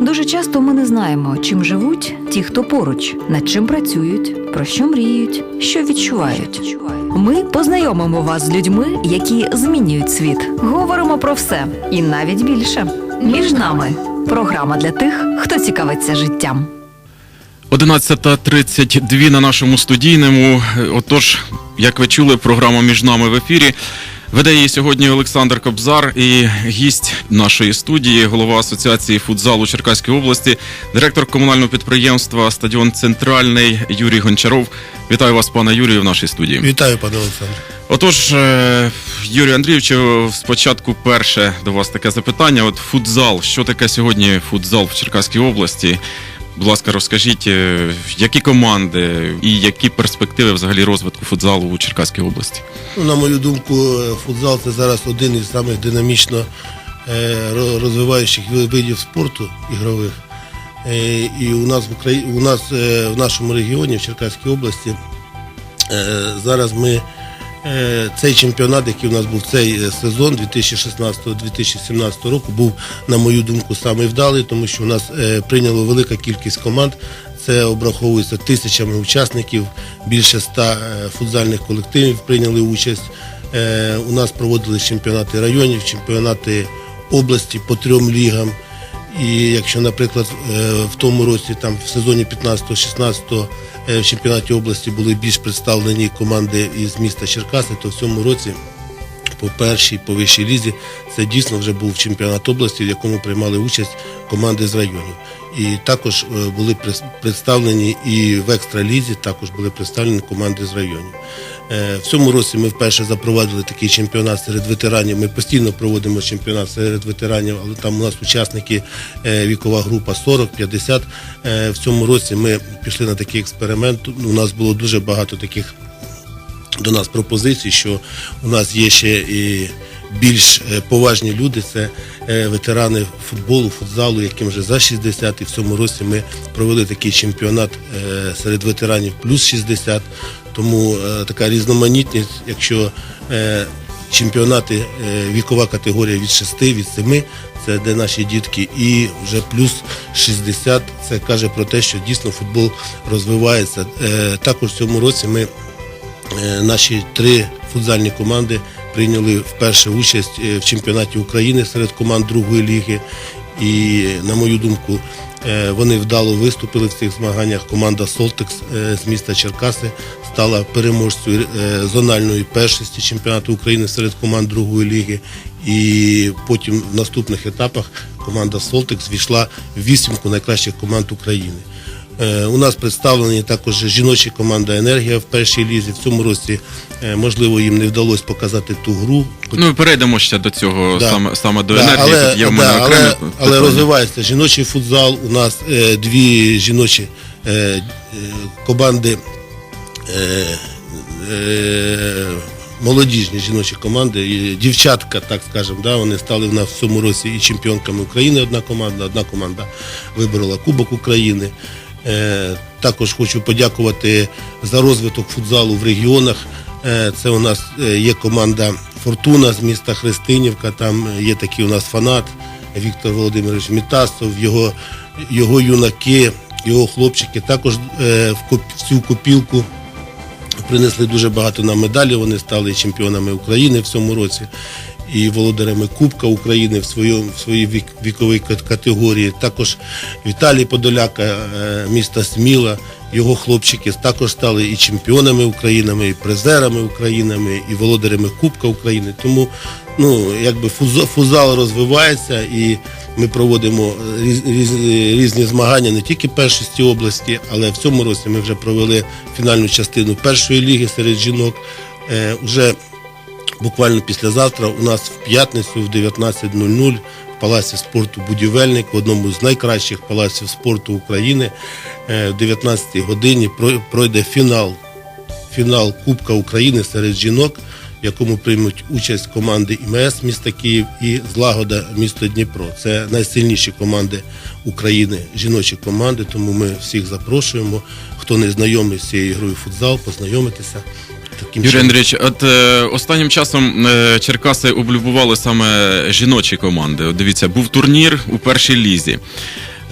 Дуже часто ми не знаємо, чим живуть ті, хто поруч, над чим працюють, про що мріють, що відчувають. Ми познайомимо вас з людьми, які змінюють світ. Говоримо про все і навіть більше. Між нами програма для тих, хто цікавиться життям. 11.32 на нашому студійному. Отож, як ви чули, програма між нами в ефірі. Веде її сьогодні Олександр Кобзар і гість нашої студії, голова Асоціації футзалу Черкаської області, директор комунального підприємства Стадіон Центральний Юрій Гончаров. Вітаю вас, пане Юрію, в нашій студії. Вітаю, пане Олександре. Отож, е, Юрію Андрійовичу, спочатку перше до вас таке запитання. От футзал, що таке сьогодні футзал в Черкаській області? Будь ласка, розкажіть, е, які команди і які перспективи взагалі розвитку футзалу у Черкаській області? Ну, на мою думку, е, футзал це зараз один із самих динамічно е, розвиваючих видів спорту ігрових. І у нас в Україні, у нас в нашому регіоні, в Черкаській області, зараз ми цей чемпіонат, який у нас був цей е, сезон 2016-2017 року, був, на мою думку, самий вдалий, тому що у нас е, прийняло велика кількість команд. Це обраховується тисячами учасників, більше ста е, футзальних колективів прийняли участь. Е, У нас проводились чемпіонати районів, чемпіонати області по трьом лігам. І якщо, наприклад, е, в тому році, там в сезоні 15-16 е, в чемпіонаті області були більш представлені команди із міста Черкаси, то в цьому році по першій, по вищій лізі, це дійсно вже був чемпіонат області, в якому приймали участь команди з районів. І також е, були представлені і в екстралізі також були представлені команди з районів. Е, В цьому році ми вперше запровадили такий чемпіонат серед ветеранів. Ми постійно проводимо чемпіонат серед ветеранів, але там у нас учасники е, вікова група 40-50. Е, В цьому році ми пішли на такий експеримент. У нас було дуже багато таких до нас пропозицій, що у нас є ще і більш е, поважні люди, це е, ветерани футболу, футзалу, яким вже за 60. І в цьому році ми провели такий чемпіонат е, серед ветеранів плюс 60. Тому така різноманітність, якщо чемпіонати вікова категорія від 6, від 7, це де наші дітки, і вже плюс 60, це каже про те, що дійсно футбол розвивається. Також в цьому році ми Наші три футзальні команди прийняли вперше участь е, в чемпіонаті України серед команд другої ліги. І, на мою думку, е, вони вдало виступили в цих змаганнях. Команда Солтекс е, з міста Черкаси стала переможцею е, зональної першості чемпіонату України серед команд другої ліги. І потім в наступних етапах команда Солтекс війшла в вісімку найкращих команд України. Е, У нас представлені також жіночі команда Енергія в першій лізі. В цьому році, е, можливо, їм не вдалося показати ту гру. Ну, перейдемо ще до цього, Да. саме, саме до Да, енергії. але, Тут є в да, мене але, питання. але розвивається жіночий футзал. У нас е, дві жіночі команди. Е, е, Молодіжні жіночі команди, дівчатка, так скажемо, да, вони стали в нас в цьому році і чемпіонками України. Одна команда, одна команда виборола Кубок України. Е, також хочу подякувати за розвиток футзалу в регіонах. Е, це у нас е, є команда Фортуна з міста Христинівка. Там є такий у нас фанат Віктор Володимирович Мітасов, його, його юнаки, його хлопчики також в, цю копілку принесли дуже багато нам медалей. Вони стали чемпіонами України в цьому році і володарями Кубка України в своєму в своїй вік, віковій категорії. Також Віталій Подоляка, е, міста Сміла. Його хлопчики також стали і чемпіонами України, і призерами України, і володарями Кубка України. Тому ну, якби фуза- фузал розвивається і ми проводимо різ, різ, різні змагання не тільки першості області, але в цьому році ми вже провели фінальну частину першої ліги серед жінок. Е, уже буквально післязавтра у нас в п'ятницю в 19.00 в Палаці спорту Будівельник, в одному з найкращих палаців спорту України, е, в 19-й годині пройде фінал фінал Кубка України серед жінок, в якому приймуть участь команди ІМС міста Київ і Злагода місто Дніпро. Це найсильніші команди України, жіночі команди. Тому ми всіх запрошуємо. Хто не знайомий з цією грою футзал, познайомитися. Таким Юрій. Андрійович, от е, останнім часом е, Черкаси облюбували саме жіночі команди. От дивіться, був турнір у першій лізі.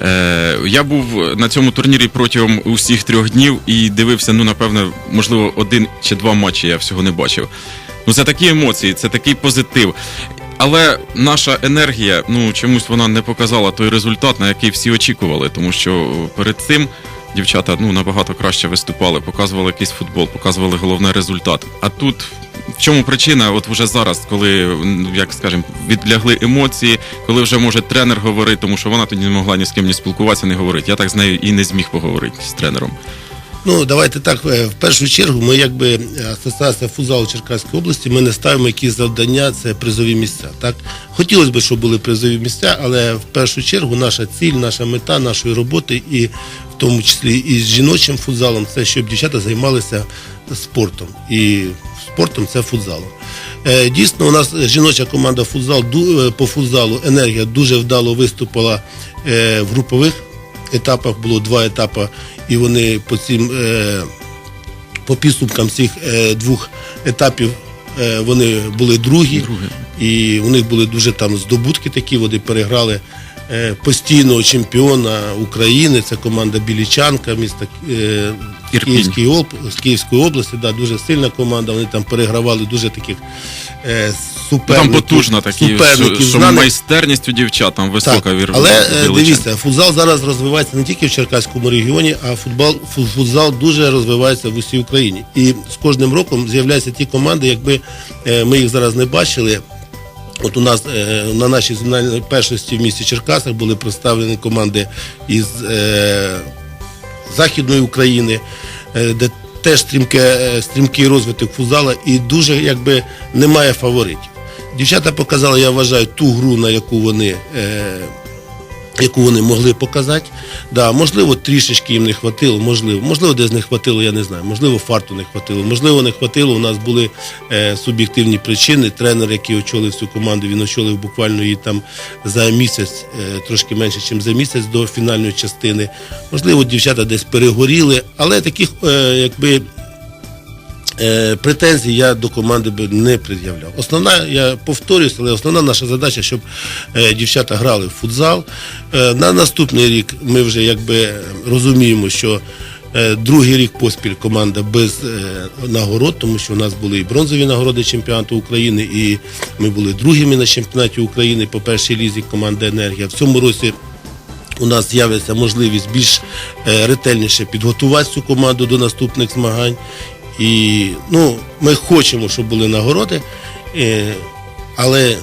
Е, я був на цьому турнірі протягом усіх трьох днів і дивився, ну, напевно, можливо, один чи два матчі я всього не бачив. Ну, це такі емоції, це такий позитив. Але наша енергія, ну чомусь вона не показала той результат, на який всі очікували, тому що перед цим дівчата ну набагато краще виступали, показували якийсь футбол, показували головний результат. А тут в чому причина? От вже зараз, коли як скажемо, відлягли емоції, коли вже може тренер говорити, тому що вона тоді не могла ні з ким ні спілкуватися, не говорити. Я так з нею і не зміг поговорити з тренером. Ну, давайте так. е, В першу чергу, ми, якби е, асоціація футзалу Черкаської області, ми не ставимо якісь завдання, це призові місця. Так хотілося б, щоб були призові місця, але в першу чергу наша ціль, наша мета нашої роботи, і в тому числі і з жіночим футзалом, це щоб дівчата займалися спортом. І спортом це футзалом. Е, Дійсно, у нас жіноча команда футзал по футзалу енергія дуже вдало виступила в групових етапах. Було два етапи, і вони по цим е, по підсумкам цих е, двох етапів е, вони були другі, Друге. і у них були дуже там здобутки такі. Вони переграли постійного чемпіона України. Це команда Білічанка, міста е. Київської з Київської області. Да, дуже сильна команда. Вони там перегравали дуже таких е, суперників. там потужно такі, суперників що знаних. майстерність у дівчат там висока Так, вір. але е, дивіться, футзал зараз розвивається не тільки в Черкаському регіоні, а футбол, фу- футзал дуже розвивається в усій Україні. І з кожним роком з'являються ті команди, якби е, ми їх зараз не бачили. От у нас е, на нашій зональній першості в місті Черкасах були представлені команди із е, Західної України, е, де теж стрімке, стрімкий розвиток футзала і дуже якби немає фаворитів. Дівчата показали, я вважаю, ту гру, на яку вони. Яку вони могли показати. Да, можливо, трішечки їм не хватило, можливо, можливо, десь не хватило, я не знаю. Можливо, фарту не хватило, можливо, не хватило. У нас були е, суб'єктивні причини. Тренер, який очолив цю команду, він очолив буквально її там за місяць, е, трошки менше, ніж за місяць до фінальної частини. Можливо, дівчата десь перегоріли, але таких, е, якби. Е, претензій я до команди би не пред'являв. Основна, я повторюсь, але основна наша задача, щоб е, дівчата грали в футзал. Е, на наступний рік ми вже якби розуміємо, що другий рік поспіль команда без нагород, тому що у нас були і бронзові нагороди чемпіонату України, і ми були другими на чемпіонаті України по першій лізі команди Енергія. В цьому році у нас з'явиться можливість більш ретельніше підготувати цю команду до наступних змагань. І ну, ми хочемо, щоб були нагороди, е, але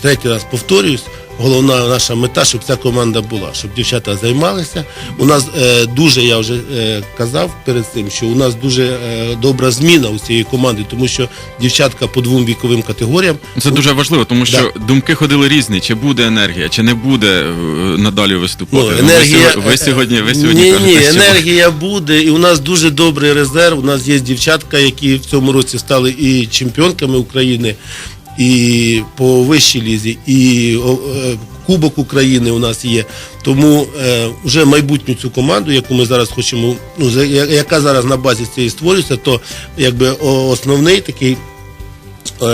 третій раз повторююсь, головна наша мета, щоб ця команда була, щоб дівчата займалися. У нас е, дуже, я вже е, казав перед цим, що у нас дуже е, добра зміна у цієї команди, тому що дівчатка по двом віковим категоріям Це дуже важливо, тому що думки ходили різні: чи буде енергія, чи не буде е, надалі виступати. Ну, ви, енергія, сьогодні, ви сьогодні, ви сьогодні ні, кажете, ні, енергія буде, і у нас дуже добрий резерв. У нас є дівчатка, які в цьому році стали і чемпіонками України, і по вищій лізі, і е, Кубок України у нас є. Тому е, вже майбутню цю команду, яку ми зараз хочемо, ну яка зараз на базі цієї створюється, то якби основний такий е,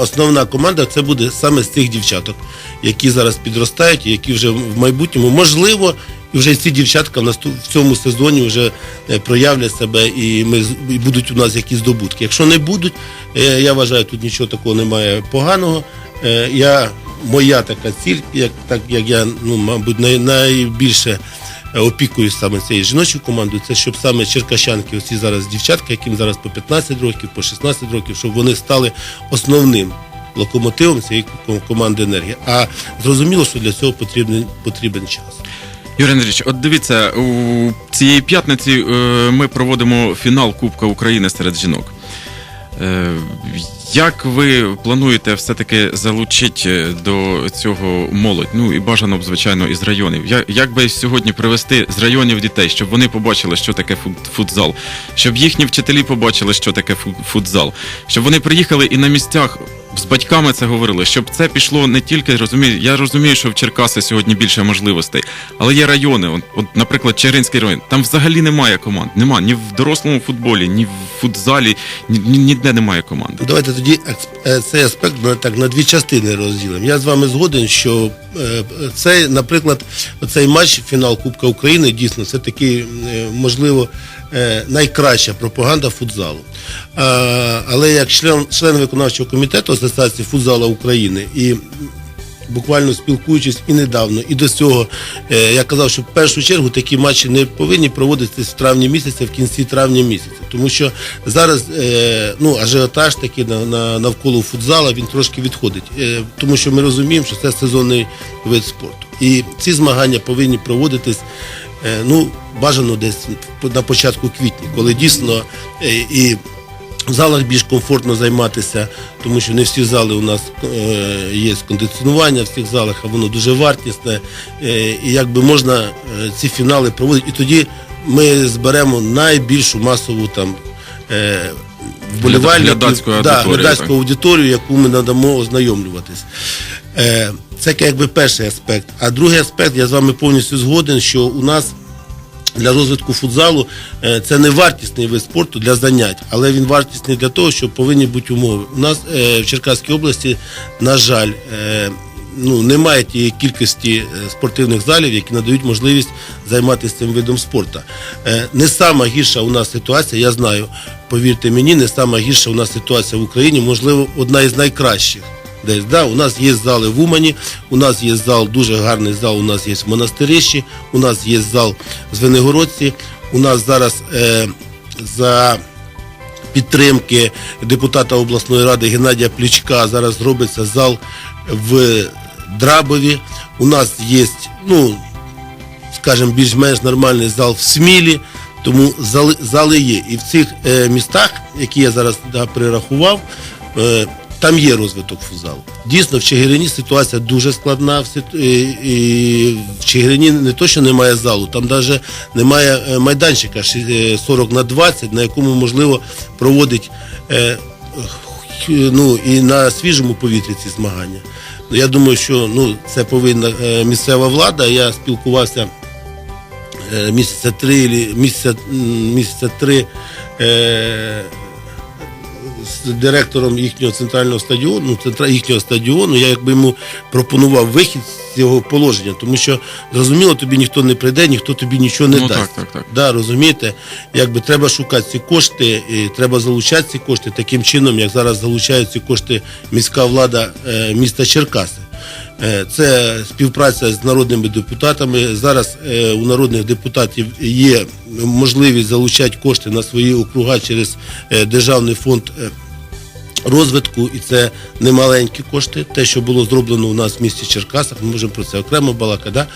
основна команда це буде саме з цих дівчаток, які зараз підростають, які вже в майбутньому можливо. І вже ці дівчатка в наступ в цьому сезоні вже е, проявлять себе і ми і будуть у нас якісь здобутки. Якщо не будуть, е, я вважаю, тут нічого такого немає поганого. Е, Я моя така ціль, як так як я ну мабуть най, найбільше опікуюсь саме цією жіночою командою, це щоб саме черкащанки, оці зараз дівчатки, яким зараз по 15 років, по 16 років, щоб вони стали основним локомотивом цієї команди енергія. А зрозуміло, що для цього потрібен потрібен час. Юрій Андрійович, от дивіться, у цієї п'ятниці е, ми проводимо фінал Кубка України серед жінок. Е, Як ви плануєте все-таки залучити до цього молодь? Ну і бажано б, звичайно, із районів. Як би сьогодні привести з районів дітей, щоб вони побачили, що таке фут- футзал, щоб їхні вчителі побачили, що таке фу- футзал, щоб вони приїхали і на місцях з батьками це говорили, щоб це пішло не тільки розумію. Я розумію, що в Черкаси сьогодні більше можливостей, але є райони. От, от наприклад, Чигиринський район. Там взагалі немає команд. Нема ні в дорослому футболі, ні в футзалі, ні, ні- ніде немає команди. Давайте тоді е, цей аспект так, на дві частини розділимо. Я з вами згоден, що е, цей, наприклад, цей матч, фінал Кубка України, дійсно, це такий, е, можливо, найкраща пропаганда футзалу. Але як член, член виконавчого комітету Асоціації футзалу України і буквально спілкуючись і недавно, і до цього е, я казав, що в першу чергу такі матчі не повинні проводитись в травні місяця, в кінці травня місяця. Тому що зараз е, ну, ажіотаж такий на, на, навколо футзала він трошки відходить. Е, тому що ми розуміємо, що це сезонний вид спорту. І ці змагання повинні проводитись. е, Ну, бажано десь на початку квітня, коли дійсно е, і в залах більш комфортно займатися, тому що не всі зали у нас е, є кондиціонування в всіх залах, а воно дуже вартісне. Е, і якби можна ці фінали проводити. І тоді ми зберемо найбільшу масову там. Глядацьку да, аудиторію, яку ми надамо ознайомлюватись. Це якби перший аспект. А другий аспект, я з вами повністю згоден, що у нас для розвитку футзалу е, це не вартісний вид спорту для занять, але він вартісний для того, що повинні бути умови. У нас е, в Черкаській області, на жаль, е, ну, немає тієї кількості спортивних залів, які надають можливість займатися цим видом спорту. Не сама гірша у нас ситуація, я знаю, повірте мені, не сама гірша у нас ситуація в Україні, можливо, одна із найкращих. Десь да, у нас є зали в Умані, у нас є зал, дуже гарний зал. У нас є в Монастирищі, у нас є зал в Звенигородці. У нас зараз е, за підтримки депутата обласної ради Геннадія Плічка зараз робиться зал в Драбові. У нас є, ну, скажімо, більш-менш нормальний зал в Смілі. Тому зали, зали є. І в цих е, містах, які я зараз да, перерахував, е, там є розвиток футзалу. Дійсно, в Чигирині ситуація дуже складна. Сит- і, в Чигирині не то, що немає залу, там навіть немає е, майданчика е, 40 на 20, на якому можливо проводить е, ну, і на свіжому повітрі ці змагання. Я думаю, що ну, це повинна е, місцева влада. Я спілкувався е, місяця три, місяця, місяця три е, з директором їхнього центрального стадіону, ну, центра, їхнього стадіону, я якби йому пропонував вихід з цього положення, тому що зрозуміло, тобі ніхто не прийде, ніхто тобі нічого не Ну, дасть. так, так, так. Да, розумієте, якби треба шукати ці кошти, і треба залучати ці кошти таким чином, як зараз залучають ці кошти міська влада е, міста Черкаси. Е, Це співпраця з народними депутатами. Зараз е, у народних депутатів є можливість залучати кошти на свої округа через е, державний фонд. Розвитку, і це немаленькі кошти. Те, що було зроблено у нас в місті Черкасах, ми можемо про це окремо балакати. Да?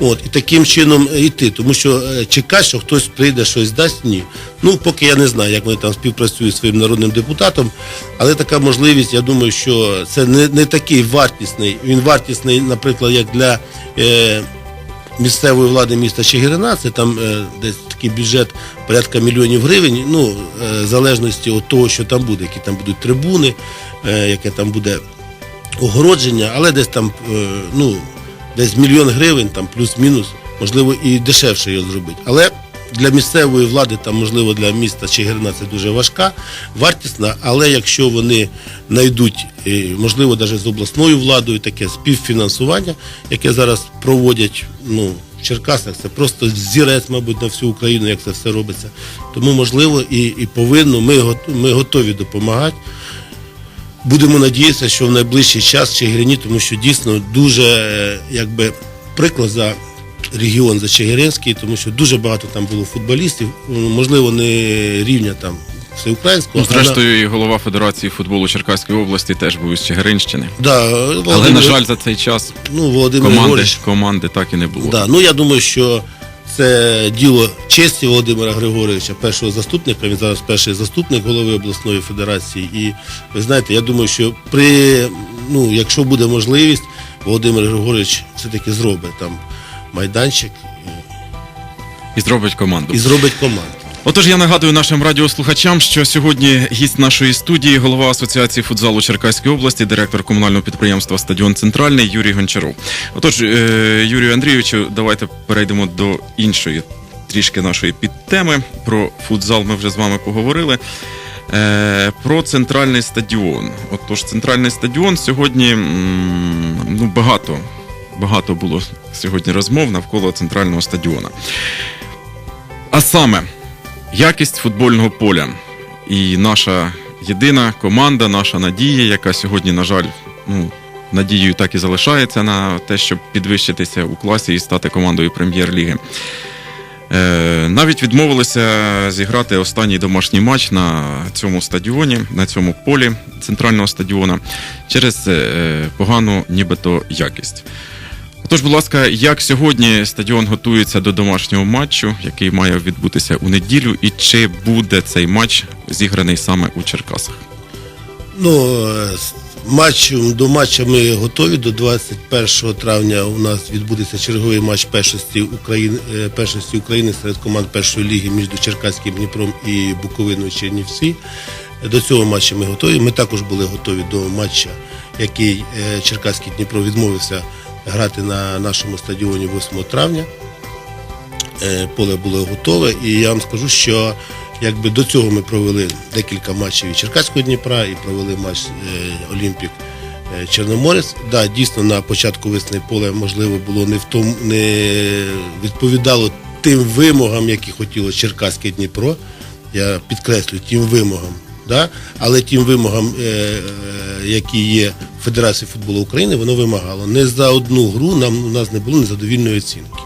От, і таким чином е, йти. Тому що е, чекати, що хтось прийде, щось дасть, ні. Ну, поки я не знаю, як вони там співпрацюють зі своїм народним депутатом, але така можливість, я думаю, що це не, не такий вартісний. Він вартісний, наприклад, як для. Е, місцевої влади міста Чигирина, це там е, десь такий бюджет порядка мільйонів гривень, ну, е, в залежності від того, що там буде, які там будуть трибуни, е, яке там буде огородження, але десь там, ну, десь мільйон гривень, там плюс-мінус, можливо, і дешевше його зробити. Але для місцевої влади, там, можливо, для міста Чигирина це дуже важка, вартісна, але якщо вони знайдуть, е, можливо, навіть з обласною владою таке співфінансування, яке зараз проводять ну, в Черкасах, це просто зірець, мабуть, на всю Україну, як це все робиться. Тому, можливо, і, і повинно, ми, ми готові допомагати. Будемо надіятися, що в найближчий час Чигирині, тому що дійсно дуже е, якби приклад за регіон за Чигиринський, тому що дуже багато там було футболістів, ну, можливо, не рівня там всеукраїнського. Ну, зрештою, і голова Федерації футболу Черкаської області теж був із Чигиринщини. да, Але, на жаль, за цей час ну, Володимир команди, Григорович, команди так і не було. Да, ну я думаю, що це діло честі Володимира Григоровича, першого заступника. Він зараз перший заступник голови обласної федерації. І ви знаєте, я думаю, що при ну, якщо буде можливість, Володимир Григорович все-таки зробить там майданчик І зробить команду. і зробить команду. Отож, я нагадую нашим радіослухачам, що сьогодні гість нашої студії, голова Асоціації футзалу Черкаської області, директор комунального підприємства Стадіон Центральний Юрій Гончаров. Отож, е, Юрію Андрійовичу, давайте перейдемо до іншої трішки нашої підтеми. Про футзал ми вже з вами поговорили. Е, Про центральний стадіон. Отож, центральний стадіон сьогодні ну, багато, багато було сьогодні розмов навколо центрального стадіона. А саме якість футбольного поля. І наша єдина команда, наша надія, яка сьогодні, на жаль, ну, надією так і залишається на те, щоб підвищитися у класі і стати командою прем'єр-ліги. Е, навіть відмовилися зіграти останній домашній матч на цьому стадіоні, на цьому полі центрального стадіона через е, погану нібито якість. Отож, будь ласка, як сьогодні стадіон готується до домашнього матчу, який має відбутися у неділю, і чи буде цей матч зіграний саме у Черкасах? Ну, е, з матчем, до матча ми готові. До 21 травня у нас відбудеться черговий матч першості України, е, першості України серед команд першої ліги між Черкаським Дніпром і Буковиною Чернівці. До цього матчу ми готові. Ми також були готові до матча, який е, Черкаський Дніпро відмовився грати на нашому стадіоні 8 травня. Е, поле було готове, і я вам скажу, що якби до цього ми провели декілька матчів і Черкаського Дніпра, і провели матч е, Олімпік е, Чорноморець. Да, дійсно на початку весни поле можливо було не в тому, не відповідало тим вимогам, які хотіло Черкаське Дніпро. Я підкреслюю тим вимогам. Да? Але тим вимогам, які є Федерації футболу України, воно вимагало. Не за одну гру нам у нас не було незадовільної оцінки.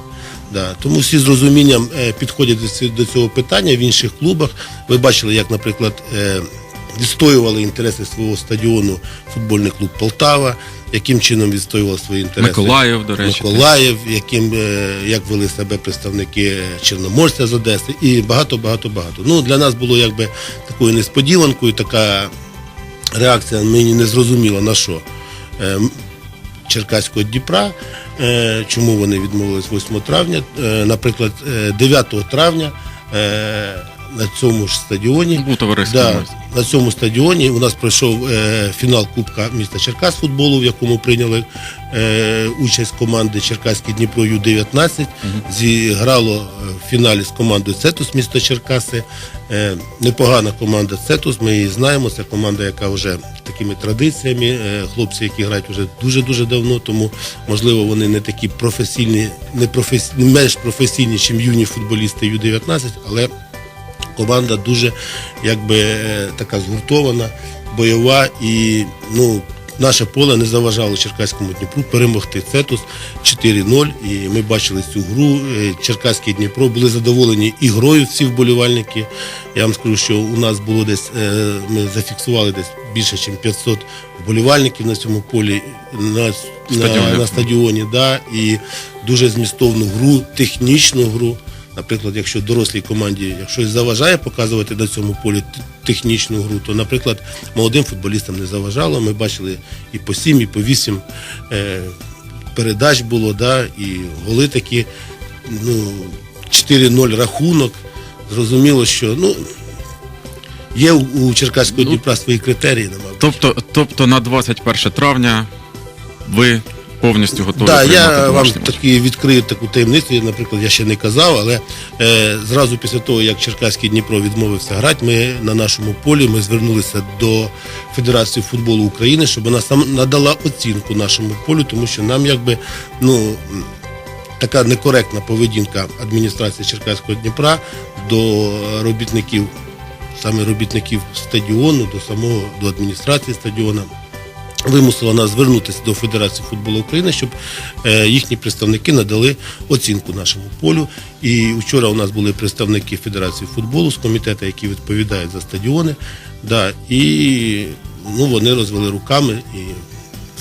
Да. Тому всі з розумінням е, підходять до до цього питання в інших клубах. Ви бачили, як, наприклад, е, відстоювали інтереси свого стадіону футбольний клуб Полтава, яким чином відстоював свої інтереси Миколаїв, до речі. Миколаїв, яким е, як вели себе представники Чорноморця з Одеси, і багато, багато, багато. Ну для нас було якби такою несподіванкою, така реакція мені не зрозуміла на що. Е, Черкаського Дніпра, е, чому вони відмовились 8 травня. Е, Наприклад, е, 9 травня на цьому ж стадіоні Да, на цьому стадіоні у нас пройшов фінал Кубка міста Черкас футболу, в якому прийняли участь команди Черкаський Дніпро Ю-19. Зіграло в фіналі з командою Цетус місто Черкаси. Е, непогана команда Цетус, ми її знаємо. Це команда, яка вже такими традиціями. Е, хлопці, які грають вже дуже-дуже давно, тому можливо вони не такі професійні, не, професі, менш професійні, ніж юні футболісти Ю-19, але команда дуже якби е, така згуртована, бойова і ну. Наше поле не заважало Черкаському Дніпру перемогти Цетус 4-0. І ми бачили цю гру. Е, Черкаський Дніпро були задоволені і грою всі вболівальники. Я вам скажу, що у нас було десь, е, ми зафіксували десь більше, ніж 500 вболівальників на цьому полі на, Стадіоні. на, на стадіоні. Да, і дуже змістовну гру, технічну гру. Наприклад, якщо дорослій команді якщо заважає показувати на цьому полі технічну гру, то, наприклад, молодим футболістам не заважало. Ми бачили і по сім, і по вісім е, передач було, да, і голи такі, ну, 4-0 рахунок. Зрозуміло, що ну, є у, Черкаського Ну, Дніпра свої критерії. Тобто, тобто на 21 травня ви повністю готові Так, я вам матч? відкрию таку таємницю. Я, Наприклад, я ще не казав, але е, зразу після того, як Черкаський Дніпро відмовився грати, ми на нашому полі ми звернулися до Федерації футболу України, щоб вона сам надала оцінку нашому полю, тому що нам якби ну. Така некоректна поведінка адміністрації Черкаського Дніпра до робітників, саме робітників стадіону, до самого до адміністрації стадіону вимусила нас звернутися до Федерації футболу України, щоб е, їхні представники надали оцінку нашому полю. І вчора у нас були представники Федерації футболу з комітету, які відповідають за стадіони. Да, і ну, вони розвели руками і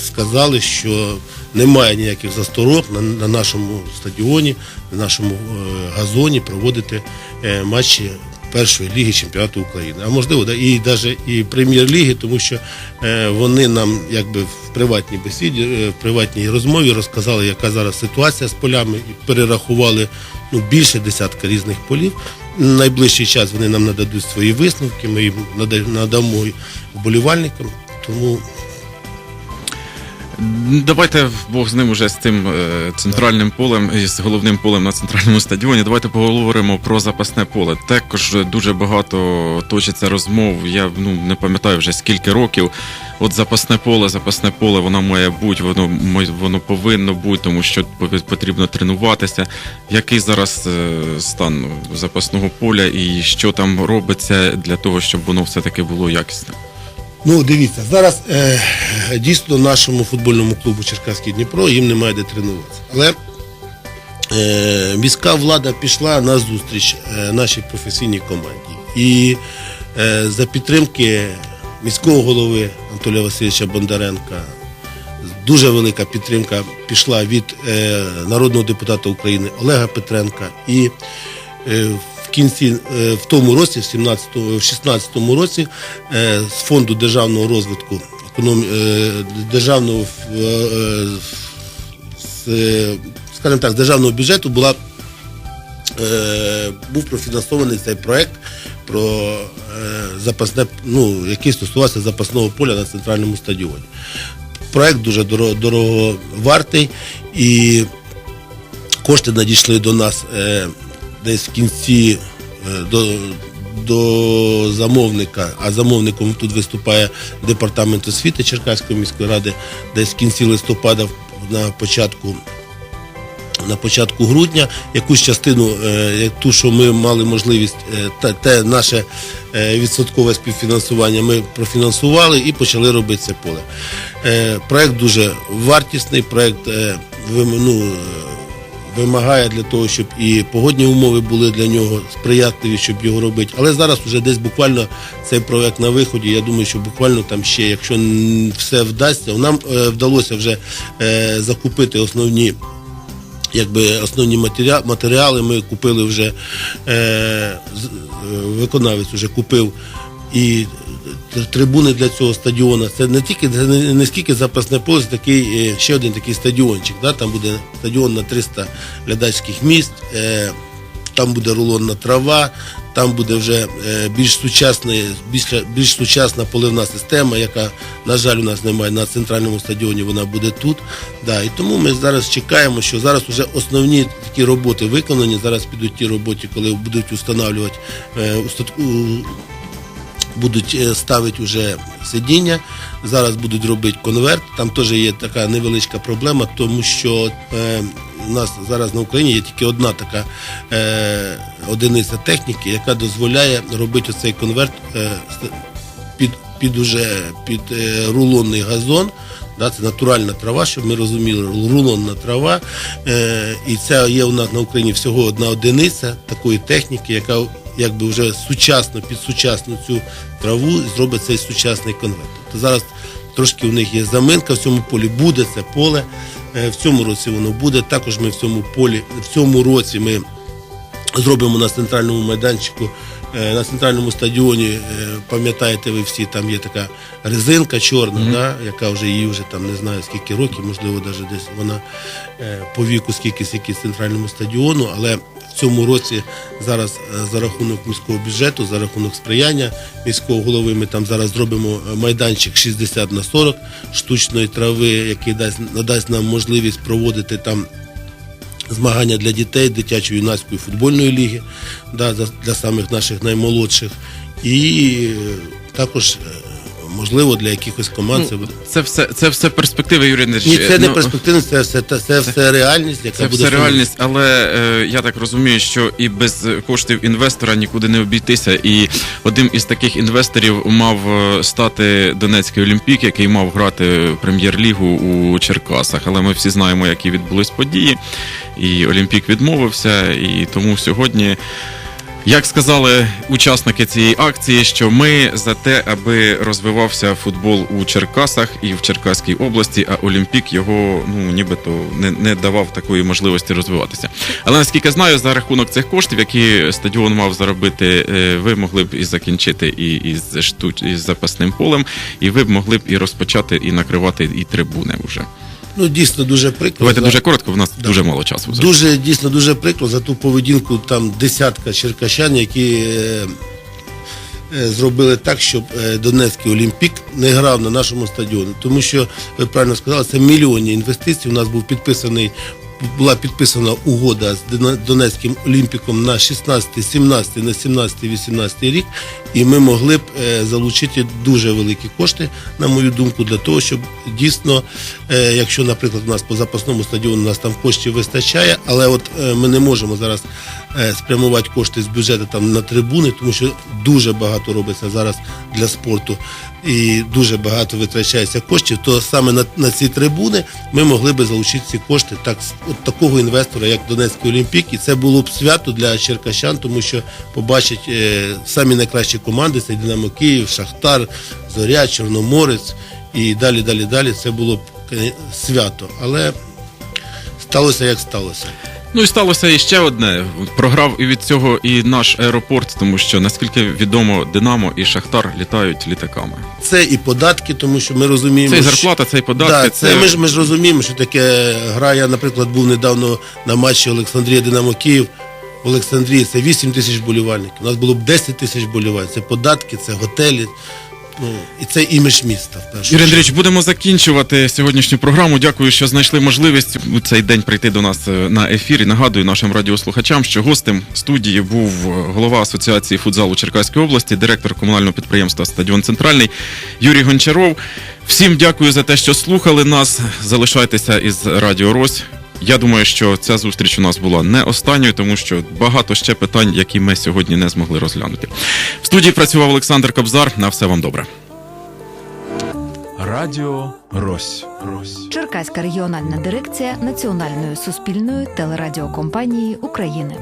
сказали, що немає ніяких засторог на, на нашому стадіоні, на нашому е, газоні проводити е, матчі першої ліги чемпіонату України. А можливо, да, і навіть і прем'єр-ліги, тому що е, вони нам якби в приватній бесіді, е, в приватній розмові розказали, яка зараз ситуація з полями, і перерахували ну, більше десятка різних полів. найближчий час вони нам нададуть свої висновки, ми їм надамо вболівальникам. Тому Давайте Бог з ним уже з цим е, центральним полем і з головним полем на центральному стадіоні. Давайте поговоримо про запасне поле. Також дуже багато точиться розмов. Я ну не пам'ятаю вже скільки років. От запасне поле, запасне поле, воно має бути, воно воно повинно бути, тому що потрібно тренуватися. Який зараз е, стан запасного поля і що там робиться для того, щоб воно все таки було якісне? Ну, дивіться, зараз е, дійсно нашому футбольному клубу Черкаський Дніпро їм немає де тренуватися. Але е, міська влада пішла на зустріч е, нашій професійній команді. І е, за підтримки міського голови Анатолія Васильовича Бондаренка дуже велика підтримка пішла від е, народного депутата України Олега Петренка. І е, в кінці, е, в тому році, в 17, в 16 році, е, з фонду державного розвитку е, державного скажімо так, з державного бюджету була був профінансований цей проект про запасне, ну, який стосувався запасного поля на центральному стадіоні. Проект дуже дорого, дороговартий і кошти надійшли до нас десь в кінці е, до, до замовника, а замовником тут виступає департамент освіти Черкаської міської ради, десь в кінці листопада на початку на початку грудня якусь частину, е, ту, що ми мали можливість, е, те, те наше відсоткове співфінансування ми профінансували і почали робити це поле. Проект дуже вартісний, проект ну, вимагає для того, щоб і погодні умови були для нього сприятливі, щоб його робити. Але зараз вже десь буквально цей проект на виході. Я думаю, що буквально там ще, якщо все вдасться, нам е, вдалося вже е, закупити основні якби основні матеріали, матеріали ми купили вже е, е, виконавець вже купив і трибуни для цього стадіону. Це не тільки не, скільки запасне поле, це такий е, ще один такий стадіончик. Да? Там буде стадіон на 300 глядацьких місць. Е, там буде рулонна трава, там буде вже е, більш сучасна, більш, більш сучасна поливна система, яка, на жаль, у нас немає на центральному стадіоні, вона буде тут. Да, і тому ми зараз чекаємо, що зараз вже основні такі роботи виконані. Зараз підуть ті роботи, коли будуть устанавлювати е, будуть е, ставити вже сидіння, зараз будуть робити конверт. Там теж є така невеличка проблема, тому що е, у нас зараз на Україні є тільки одна така е, одиниця техніки, яка дозволяє робити оцей конверт під, під уже під рулонний газон. Да, це натуральна трава, щоб ми розуміли, рулонна трава. Е, і це є у нас на Україні всього одна одиниця такої техніки, яка якби вже сучасно під сучасну цю траву зробить цей сучасний конверт. Тобто зараз трошки у них є заминка в цьому полі, буде це поле. Е, в цьому році воно буде. Також ми в цьому полі, в цьому році ми зробимо на центральному майданчику, е, на центральному стадіоні, е, пам'ятаєте ви всі, там є така резинка чорна, да, яка вже її вже там не знаю скільки років, можливо, навіть десь вона по віку скільки скільки центральному стадіону, але цьому році зараз е, за рахунок міського бюджету, за рахунок сприяння міського голови, ми там зараз зробимо е, майданчик 60 на 40 штучної трави, який дасть надасть нам можливість проводити там змагання для дітей дитячої юнацької футбольної ліги да, для самих наших наймолодших. І е, також, можливо, для якихось команд це буде. Це все, це все перспективи, Юрій. Ні, це не Ну, це все, це, це все реальність, яка Це буде все сьогодні. реальність, але е, я так розумію, що і без коштів інвестора нікуди не обійтися. І одним із таких інвесторів мав е, стати Донецький Олімпік, який мав грати прем'єр-лігу у Черкасах. Але ми всі знаємо, які відбулись події. І Олімпік відмовився. І тому сьогодні. Як сказали учасники цієї акції, що ми за те, аби розвивався футбол у Черкасах і в Черкаській області, а Олімпік його ну нібито не, не давав такої можливості розвиватися. Але наскільки знаю, за рахунок цих коштів, які стадіон мав заробити, е, ви могли б і закінчити і із штуч із запасним полем, і ви б могли б і розпочати і накривати і трибуни вже. Ну, дійсно дуже прикро. Давайте За- дуже коротко, в нас дуже мало часу. вже. Дуже дійсно дуже прикро за ту поведінку там десятка черкащан, які е, е, зробили так, щоб е, Донецький Олімпік не грав на нашому стадіоні. Тому що ви правильно сказали, це мільйонні інвестицій. У нас був підписаний. Була підписана угода з Донецьким Олімпіком на 16, 17, на 17, 18 рік, і ми могли б е, залучити дуже великі кошти, на мою думку, для того, щоб дійсно, е, якщо, наприклад, у нас по запасному стадіону у нас там коштів вистачає, але от е, ми не можемо зараз спрямувати кошти з бюджету там на трибуни, тому що дуже багато робиться зараз для спорту і дуже багато витрачається коштів, то саме на, на ці трибуни ми могли би залучити ці кошти так, от такого інвестора, як Донецький Олімпік, і це було б свято для черкащан, тому що побачать е, самі найкращі команди, це Динамо Київ, Шахтар, Зоря, Чорноморець і далі, далі, далі. Це було б е, свято. Але сталося як сталося. Ну і сталося і ще одне. Програв і від цього і наш аеропорт, тому що наскільки відомо, Динамо і Шахтар літають літаками. Це і податки, тому що ми розуміємо. Це і зарплата, це і податки. Да, це, Ми, ж, ми ж розуміємо, що таке гра. Я, наприклад, був недавно на матчі Олександрія Динамо Київ. В Олександрії це 8 тисяч болівальників. У нас було б 10 тисяч болівальників. Це податки, це готелі. Ну, і це імідж міста. В Юрій. Андрійович, будемо закінчувати сьогоднішню програму. Дякую, що знайшли можливість у цей день прийти до нас е, на ефір. І нагадую нашим радіослухачам, що гостем студії був е, голова Асоціації футзалу Черкаської області, директор комунального підприємства Стадіон Центральний Юрій Гончаров. Всім дякую за те, що слухали нас. Залишайтеся із Радіо Рось. Я думаю, що ця зустріч у нас була не останньою, тому що багато ще питань, які ми сьогодні не змогли розглянути. В студії працював Олександр Кобзар. На все вам добре. Радіо Рось. Рось. Черкаська регіональна дирекція Національної суспільної телерадіокомпанії України.